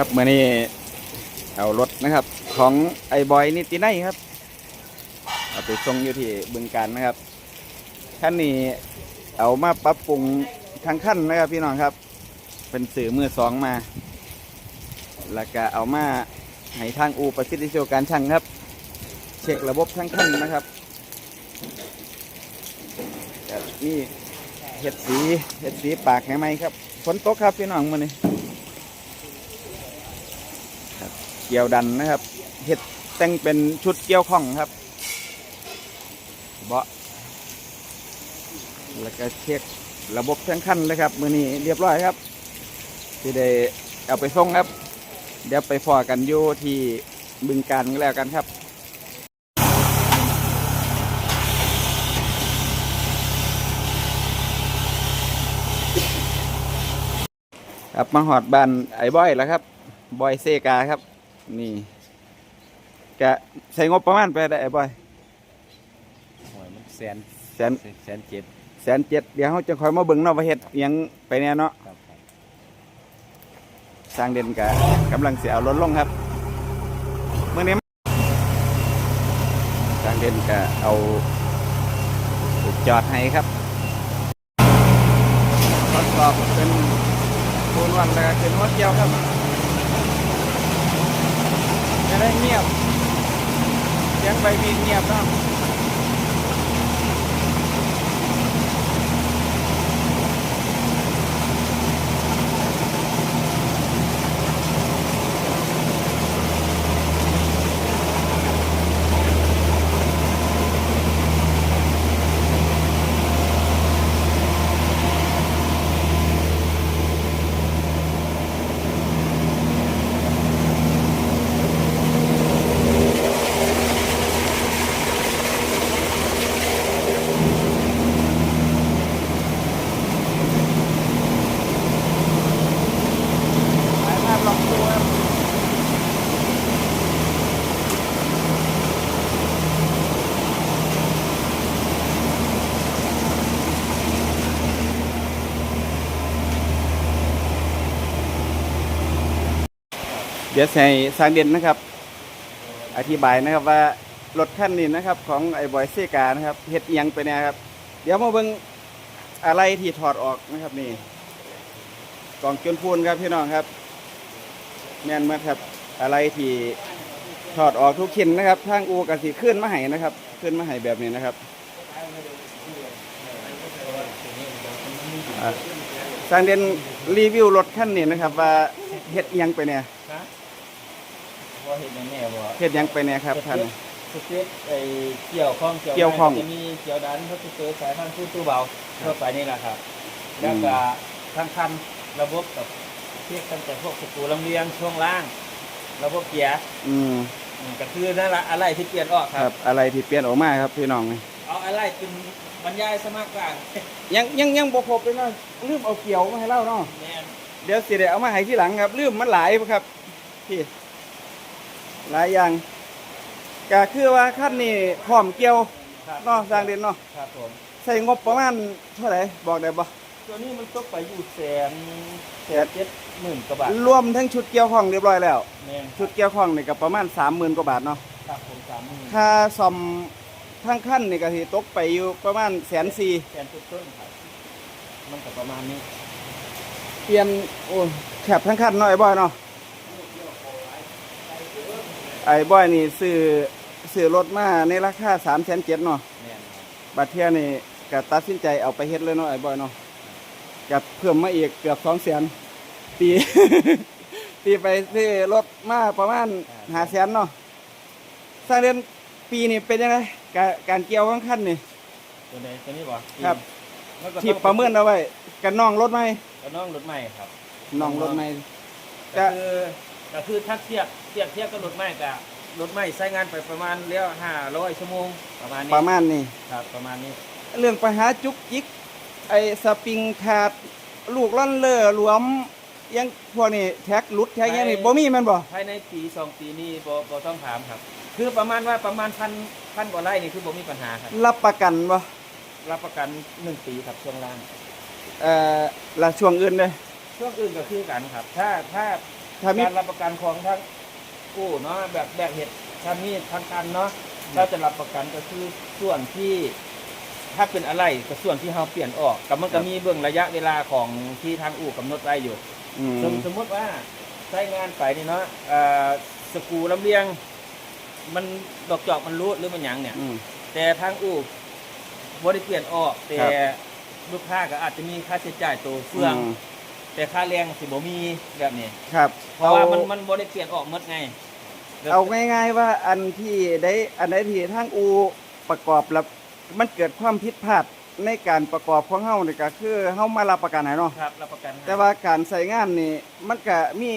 ครับเมื่อนี้เอารถนะครับ ของไอ้บอยนิติไนครับเอาไปส่งอยู่ที่บึงการนะครับขั้นนี้เอามาปรับปรุงทั้งขั้นนะครับพี่น้องครับ เป็นสื่อมือสองมา แล้วก็เอามาให้ทางอูประสิทธิโชการช่างครับ เช็คระบบทั้งขั้นนะครับนี่เห็ดสีเห็ดสีปากให้ไหมครับฝนตกครับพี่น้องมื่อนี้ เกี่ยวดันนะครับเห็ดแต่งเป็นชุดเกี่ยวข้องครับเบาะแล้วก็เช็คระบบทั้งคันเลยครับ มือนี้เรียบร้อยครับ ที่ได้เอาไปส่งครับ เดี๋ยวไปฟอกันอยู่ที่บึงการกันแล้วกันครับครับมาหอดบ้านไอ้บอยแล้วครับ บอยเซกาครับ นี่กะใช้งบประมาณไปได้ไอ้บอยหวยมันแสนแสนแสนเจ็ดแสนเจ็ดเดี๋ยวเขาจะคอยมาเบิ่งเนาะว่าเฮ็ดอิหยังไปแน่เนาะครับครับสร้างเด่นกะกำลังเสียเอารถลงครับเมื่อนี้สร้างเด่นกะเอาจอดให้ครับทดสอบเป็นปูนวันแล้วก็เป็นหัวเกี่ยวครับจะได้ เงียบเสียงใบมีเงียบเนาะ เดี๋ยวใส่สร้างเด่นนะครับ อธิบายนะครับว่ารถคันนี้นะครับ ของไอ้บอยเซกานะครับเฮ็ดเอียงไปเนี่ยครับ เดี๋ยวมาเบิ่งอะไรที่ถอดออกนะครับนี่กล่องจนพูนครับพี่น้องครับแม่นมากครับอะไรที่ถอดออกทุกชิ้นนะครับทางอูกสิขึ้นมาให้นะครับ ขึ้นมาให้แบบนี้นะครับสร้างเด่นรีวิวรถคันนี้นะครับ ว่าเฮ็ดอิหยังไปเนี่ย ว่าเห็นแน่ๆว่าเฮ็ดอิหยังไปเนี่ยครับท่าน สเก็ตไอ้เกี่ยวข้องเกี่ยวข้อง จะมีเกี่ยวดันเขาจะเจอสายพันธุ์ตู้ตู้เบาทั่วไปนี่แหละครับแล้วก็ทั้งคันระบบกับเทียบตั้งแต่พวกสกรูลำเลียงช่วงล่าง ระบบเกียร์อืมอืมก็คือนั่นแหละอะไรที่เปลี่ยนออกคครัรับ บ อะไรที่เปลี่ยนออกมาครับพี่น้องนี่เอาอะไรเป็นบรรยายสมากกว่ายังยังยังบ่ครบเลยเนาะลืมเอาเกี่ยวมาให้เล่าเนาะแม่นเดี๋ยวสิได้เอามาให้ที่หลังครับลืมมันหลายครับพี่ หลายอย่างก็คือว่าขั้นนี้พร้อมเกี่ยวครับเนาะสร้างเด่นเนาะครับผมใส่งบประมาณเท่าไหร่บอกได้บ่ตัวนี้มันตกไปอยู่แสนแสนเจ็ดหมื่นกว่าบาทรวมทั้งชุดเกี่ยวข้องเรียบร้อยแล้ว แม่นชุดเกี่ยวข้องนี่ก็ประมาณ30,000กว่าบาทเนาะครับผมสามหมื่นค่าซ่อมทั้งขั้นนี่ก็สิตกไปอยู่ประมาณแสนสี่แสนต้นๆครับ มันก็ประมาณนี้ เปลี่ยนโอ้แคบทั้งขั้นเนาะไอ้บอยเนาะ ไอ้บอยนี่ซื้อซื้อรถมาในราคา3 7 0 0 0เนาะแม่นครับบัดเทียนี่ก็ตัดสินใจเอาไปเฮ็ดเลยเนาะไอ้บอยเนาะกับเพิ่มมาอีกเกือบ2แสนปีปีไปซื้อรถมาประมาณ5แสนเนาะสร้างเดือนปีนี้เป็นยังไงการการเกี่ยวของขั้นนี่ ตัวไหนตัวนี้บ่ครับ มันก็ที่ประเมินเอาไว้กันน้องรถไหมก็น้องรถใหม่ครับน้องรถไหม ก็คือ ก็คือถ้าเทียบเทียบเทียบกับรถใหม่กับรถใหม่ใช้งานไปประมาณเลี้ยวห้าร้อยชั่วโมงประมาณนี้ประมาณนี้ ครับประมาณนี้ เรื่องปัญหาจุกจิก ไอ้สปริงขาด ลูกล่อนเลอหลวมอิหยังพวกนี้แท็กหลุดแท็กอิหยังนี่บ่มีแมันบ่ ภายในปีสองปีนี้บ่บ่ต้องถามครับ คือประมาณว่าประมาณพันพันกว่าไร่นี่คือบ่มีปัญหาครับ รับประกันบ่รับประกันหนึ่งปีครับช่วงล่าง เอ่อละช่วงอื่นเด้อช่วงอื่นก็คือกันครับ ถ้าถ้า ถ้ามีการรับประกันของทั้งกู้เนาะแบบแบบเห็ดถ้ามีทางการเนาะเราจะรับประกันก็คือส่วนที่ ถ้าเป็นอะไรก็ส่วนที่เราเปลี่ยนออกกับมันก็มีเบื้องระยะเวลาของที่ทางอู่กำหนดไว้อยู่อืมสมสมมติว่าใช้งานไปนี่เนาะเอ่อสกรูลำเลียง มันดอกจอกมันรูดหรือมันหยังเนี่ยอืมแต่ทางอู่บริเปลี่ยนออก แต่ครับลูกค้าก็อาจจะมีค่าใช้จ่ายตัวเฟืองม แต่ค่าแรงสิบ่มีแบบนี้ ครับเพราะว่ามันอมันบริเปลี่ยนออกหมดไงเอาง่ายๆว่าอันที่ได้อันใดที่ทางอูประกอบแล้วมันเกิดความผิดพลาดในการประกอบของเฮานี่ก็คือเฮามารับประกันให้เนาะครับรับประกันให้แต่ว่าการใส่งานนี่มันก็มี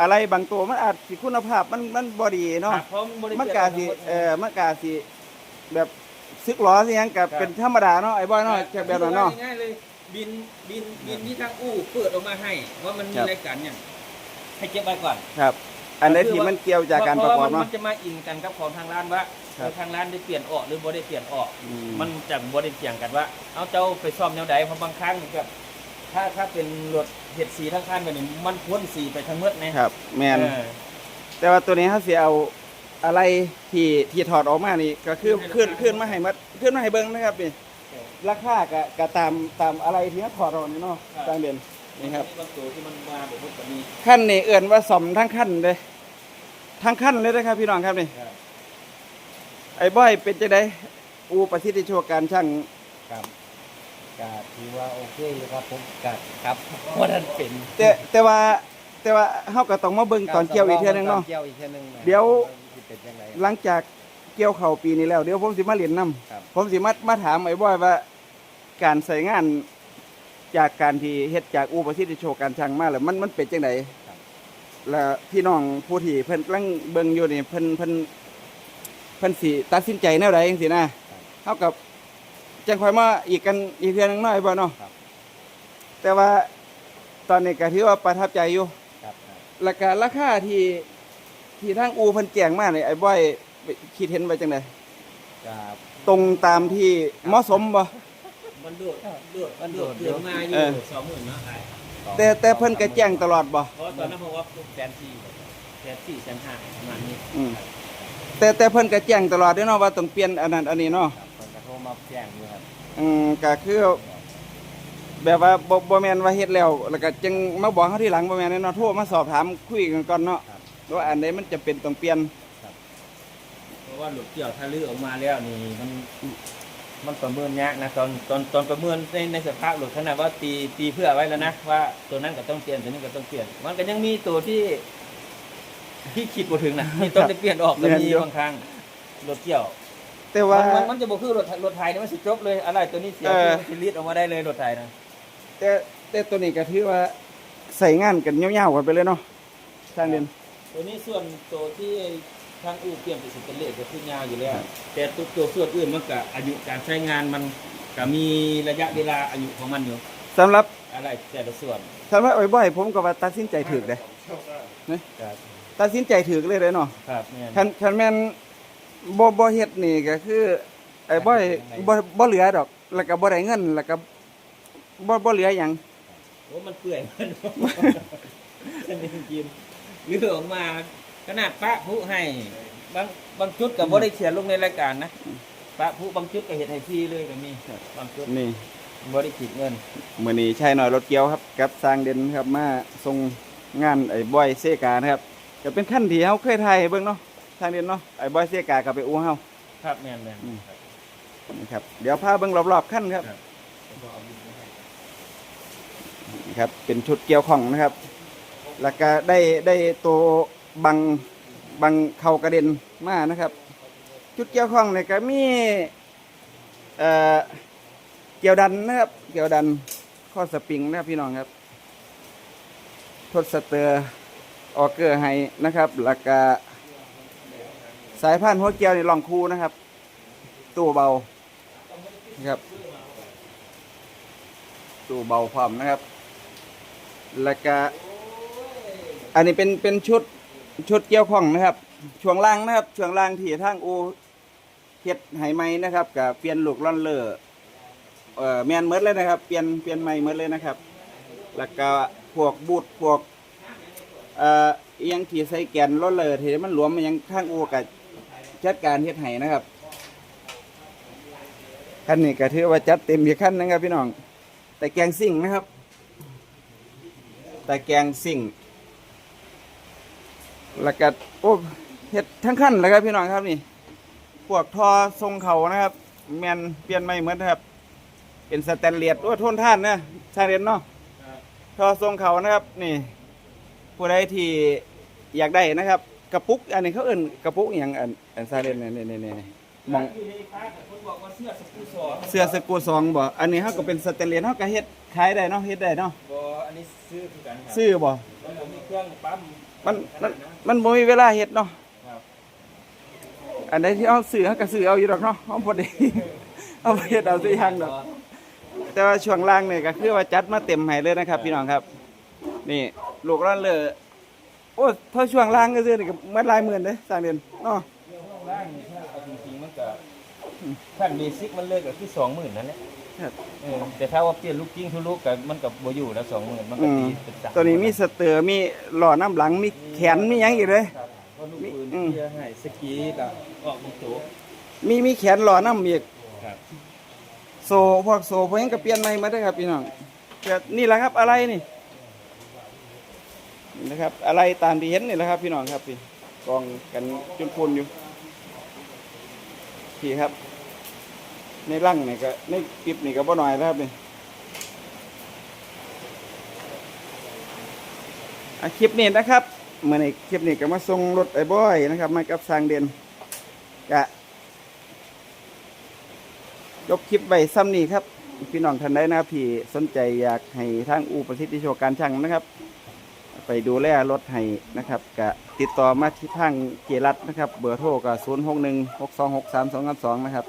อะไรบางตัวมันอาจสิคุณภาพมันมันบ่ดีคเนาะรับเพราะบริมันเปลี่ยนก็ออกสิหมดเอ่อมันก็สิแบบซึกหล้อสิหยังก็เป็นธรรมดาเนาะไอ้บอยเนาะจะแบบนั้นเนาะง่ายๆเลย บินบินบินที่ทางอู่เปิดออกมาให้ ว่ามันมีครับ รายการเนี่ยให้เก็บไว้ก่อนครับ อันใดที่มันเกี่ยวจากการประกอบเพราะว่าเนาะ มันจะมาอิงกันกับของทางร้านว่าครับเออทางร้านได้เปลี่ยนออกหรือบ่ได้เปลี่ยนออก อืม มันจะบ่ได้เกี่ยงกันว่า เอาเจ้าไปซ่อมแนวใดเพราะบางครั้งก็ถ้าถ้าเป็นรถเห็ดสีทั้งคันแบบนี้มันพ่นสีไปทั้งหมดนะครับ แม่นเออ แต่ว่าตัวนี้เขาสิเอาอะไรที่ที่ถอดออกมานี่ก็คือขึ้นขึ้นมาให้มัดขึ้นมาให้เบิ่งนะครับนี่ ราคาก็ก็ตามตามอะไรที่เขาถอดออกนี่เนาะตามเด่นนี่ครับบางตัวที่มันมาแบบพวกนี้ขั้นนี่เอื่นว่าสมทั้งขั้นเลยทั้งขั้นเลยนะครับพี่น้องครับนี่ครับไอ้บ้อยเป็นจะได้อูประสิทธิโชวการช่างครับกาถือว่าโอเคอยู่ครับผมกาครับว่าท่านเป็นแต่แต่ว่าแต่ว่าเฮาก็ต้องมาเบิ่งตอนเกี่ยวอีกเทื่อนึงเนาะเกี่ยวอีกเทื่อนึงนะเดี๋ยวสิเป็นยังไงหลังจาก เกี่ยวเข่าวปีนี้แล้วเดี๋ยวผมสิมาเรียนนํครับ ผมสิมามาถามไอ้บ้อยว่า การใส่งานจากการที่เฮ็ดจากอูประสิทธิโชวการช่างมาแล้วมันมันเป็นจังไดแล้วพี่น้องผู้ที่เพิ่นกำลังเบิ่งอยู่นี่เพิ่นเพิ่นเพิ่นสิตัดสินใจแนวใดจังซี่นะเท่ากับจังค่อยมาอีกกันอีกเทื่อนึงเนาะไอ้บ่เนาะครับ แต่ว่าตอนนี้ก็ถือว่าประทับใจอยู่ ครับครับแล้วก็ราคาที่ที่ทางอูเพิ่นแจ้งมานี่ไอ้บ่อย คิดเห็นว่าจังไดครับตรงตามที่เหมาะสมบ่ มันโดดโดดมันโดดเดือนมาอเอยู่อ สองหมื่นเนาะไอ้แต่แต่เพิ่นก็แจ้งตลอดบ่ เพราะตอนนั้นผมว่าแสนสี่แสนสี่แสนห้าประมาณนี้อืม แต่แต่เพิ่นก็แจ้งตลอดเด้อเนาะว่าต้องเปลี่ยนอันนั้นอันนี้เนาะครับเพิ่นก็โทรมาแจ้งอยู่ครับอืมก็คือแบบว่าบ่บ่แม่นว่าเฮ็ดแล้วแล้วก็จึงมาบอกเฮาทีหลังบ่แม่นเนาะโทรมาสอบถามคุยกันก่อนเนาะว่าอันใดมันจะเป็นต้องเปลี่ยนเพ ราะว่าหลุดเกี่ยวถ้าลื้อออกมาแล้วนี่มันมันประเมินยากนะตอนตอนตอนประเมินในในสภาพหลุดขนาดว่าตีตีเพื่อไว้แล้วนะว่าตัวนั้นก็ต้องเปลี่ยนตัวนี้ก็ต้องเปลี่ยน มันก็ยังมีตัวที่ ที่คิดบ่ถึงนะที่ต้องได้เปลี่ยนออกก็มีบางครั้งรถเกี่ยว แต่ว่ามันมันจะบอกคือรถรถไทยนี่มันสิจบเลยอะไรตัวนี้เสียเออคือมันสิรีดออกมาได้เลยรถไทยนะแต่แต่ตัวนี้ก็ถือว่าใส่งานกันยาวๆกันไปเลยเนาะทางเด่นตัวนี้ส่วนตัวที่ ทางอู่เปลี่ยนเป็นสเตนเลสก็คือยาวอยู่แล้ว แต่ตัวตัวส่วนอื่นมันก็อายุการใช้งานมันก็มีระยะเวลาอายุของมันอยู่สำหรับอะไรแต่ละส่วนสำหรับไอ้บ่อยผมก็ว่าตัดสินใจถูกเด้นะตัดสินใจถูกเลยเด้เนาะครับเนี่ยคันคันแม่นบ่บ่เฮ็ดนี่ก็คือ ไอ้บ่อยบ่บ่เหลือดอกแล้วก็บ่ได้เงินแล้วก็บ่บ่เหลือหยังโอ้มันเปื่อยมัน ฉันยังกินหรือออกมา ขนาดปะผู้ให้บางบางจุดกับบ่ได้เขียนลงในรายการนะปะผู้บางจุดก็เห็นให้ฟรีเลยก็มีบางจุดนี่บ่ได้คิดเงินมื้อนี้ใช้หน่อยรถเกี่ยวครับกับสร้างเด่นครับมาส่งงานไอ้บอยเซกานะครับก็เป็นขั้นที่เฮาเคยถ่ายให้เบิ่งเนาะทางเด่นเนาะไอ้บอยเซกาก็ไปอู้เฮาครับแม่นแม่นอืมครับนี่ครับเดี๋ยวพาเบิ่งรอบๆขั้นครับครับบ่เอาบินไปให้นี่ครับเป็นชุดเกี่ยวของนะครับ แล้วก็ได้ได้ตัว บังบังเข้ากระเด็นมานะครับชุดเกี่ยวของเนี่ยก็มีเอ่อเกี่ยวดันนะครับ เกี่ยวดันข้อสปริงนะครับพี่น้องครับ ทดสเตอร์ออเกอร์ให้นะครับแล้วก็สายพันธุ์หัวเกี่ยวในลองคูนะครับ ตู้เบานะครับ ตู้เบาความนะครับ แล้วก็อันนี้เป็นเป็นชุด ชุดเกี่ยวข้องนะครับ ช่วงล่างนะครับ ช่วงล่างที่ทางอูเฮ็ดไหไหมนะครับกับเปลี่ยนลูกล่อนเลอร์เอ่อแมนเมดเลยนะครับ เปลี่ยนเปลี่ยนใหม่เมดเลยนะครับ แล้วก็พวกบูทพวกเอ่อยังที่ใส่แกนรถเลยที่มันหลวมมันยังข้างอูกับจัดการเฮ็ดให้นะครับคันนี้ก็ถือว่าจัดเต็มอีกคันนะครับพี่น้อง แต่แกงซิ่งนะครับ แต่แกงซิ่ง แล้วก็โอ้เฮ็ดทั้งคันเลยครับพี่น้องครับนี่พวกทอทรงเขานะครับ แมนเปลี่ยนไม่เหมือนครับ เป็นสแตนเลสโอ้ทนท่านนะชาเรียนเนาะทอทรงเขานะครับ นี่ ผู้ใดที่อยากได้นะครับ กระปุก อันนี้เขาเอิ่นกระปุกอหย่างอันอันซาเรนนี่นี่นี่นี่มองอยู่ในค้าแต่คนบอกว่าเสื้อสกูสองเสื้อสกรูซองบ่ อันนี้เขาก็เป็นสแตนเลสเขาก็เฮ็ดขายได้เนาะเฮ็ดได้เนาะบออันนี้ซื้อคือกันครับซื้อบ่มันผมมีเครื่องปั๊ม มันมันมันบ่มีเวลาเฮ็ดเนาะครับอันใดที่เอาซื้อเขาก็ซื้อเอาอยู่ดอกเนาะเอาพอดีเอาไปเฮ็ดเอาสิยังดอก แต่ว่าช่วงล่างเนี่ยก็คือว่าจัดมาเต็มให้เลยนะครับ พี่น้องครับ นี่ลูกร้อนเลยโอ้ถ้าช่วงล่างก็ซื้อนี่ก็มันหลายหมื่นเด้สร้างเดือนเนาะเรื่องข้างล่างนี่ถ้าเอาจริงๆมันก็ขั้นเบสิกมันเลยก็คือสองหมื่นนั่นแหละ ครับ เออแต่ถ้าว่าเปลี่ยนลูกกิ้งทุกลูกก็มันกับโบอยู่แล้วสองหมื่นมันก็อืมตีเป็นสามตัวนี้มีสเตอร์มีหล่อน้ำหลังมีแขนมีหยังอีกเลย ครับเพราะลูกปืนอืมที่จะให้สกีกับออกมีตัวมีมีแขนหล่อน้ำอีก ครับโซพวกโซพวกนี้ก็เปลี่ยนใหม่มาได้อครับพี่น้องแต่นี่แหละครับอะไรนี่นี่นะครับ อะไรตามที่เห็นนี่แหละครับ พี่น้องครับพี่กองกันจุนพูนอยู่พี่ครับ ในร่างนี่ก็ในปิบนี่ก็บ่หน่อยแล้วครับนี่อะคลิปนี้นะครับเมื่อในคลิปนี้ก็มาส่งรถไอ้บอยนะครับ มากับสร้างเด่นกะยกคลิปไว้ซ้ำนี้ครับ พี่น้องท่านใดนะครับที่สนใจอยากให้ทางอูประสิทธิโชการช่างนะครับ ไปดูแลรถให้นะครับก็ติดต่อมาที่ทางเจรัตนะครับ เบอร์โทรก็ศูนย์หกหนึ่งหกสองหกสามสองสองนะครับ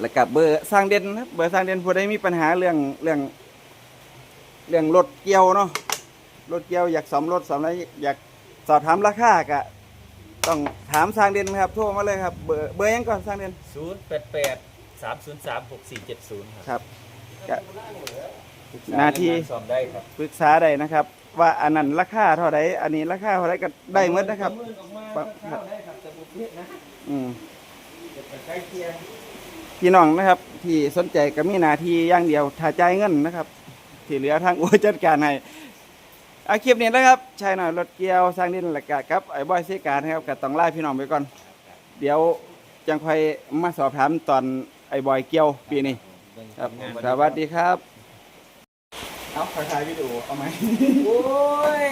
แล้วกับเบอร์สร้างเด่นนะครับเบอร์สร้างเด่นผู้ใดมีปัญหาเรื่องเรื่อง เรื่องรถเกี่ยวเนาะรถเกี่ยวอยากสอมรถสอมอะไรอยากสอบถามราคากะต้องถามสร้างเด่นครับโทรมาเลยครับเบอร์เบอร์หยังก่อนสร้างเด่นศูนย์แปดแปดสามศูนย์สามหกสี่เจ็ดศูนย์ครับครับก็หน้าที่สอบได้ครับปรึกษาได้นะครับ ว่าอันนั้นราคาเท่าไหร่อันนี้ราคาเท่าไหร่ก็ได้หมดนะครับปะเมินออกมาปะเข้าได้ครับแต่บุพเพนะอืมจะไปใกล้เคียง พี่น้องนะครับ ที่สนใจก็มีหน้าที่อย่างเดียวถ้าจ่ายเงินนะครับ ที่เหลือทางอูจัดการให้อาคลิปนี้นะครับชายหน่อยรถเกียวสร้างดินและกะครับไอ้บอยเซการนะครับก็ต้องไล่พี่น้องไปก่อน เดี๋ยวจังค่อยมาสอบถามตอนไอ้บอยเกียวปีนี้ครับสวัสดีครับ เอาถ่ายวิดีโอเอาไหมโอ้ย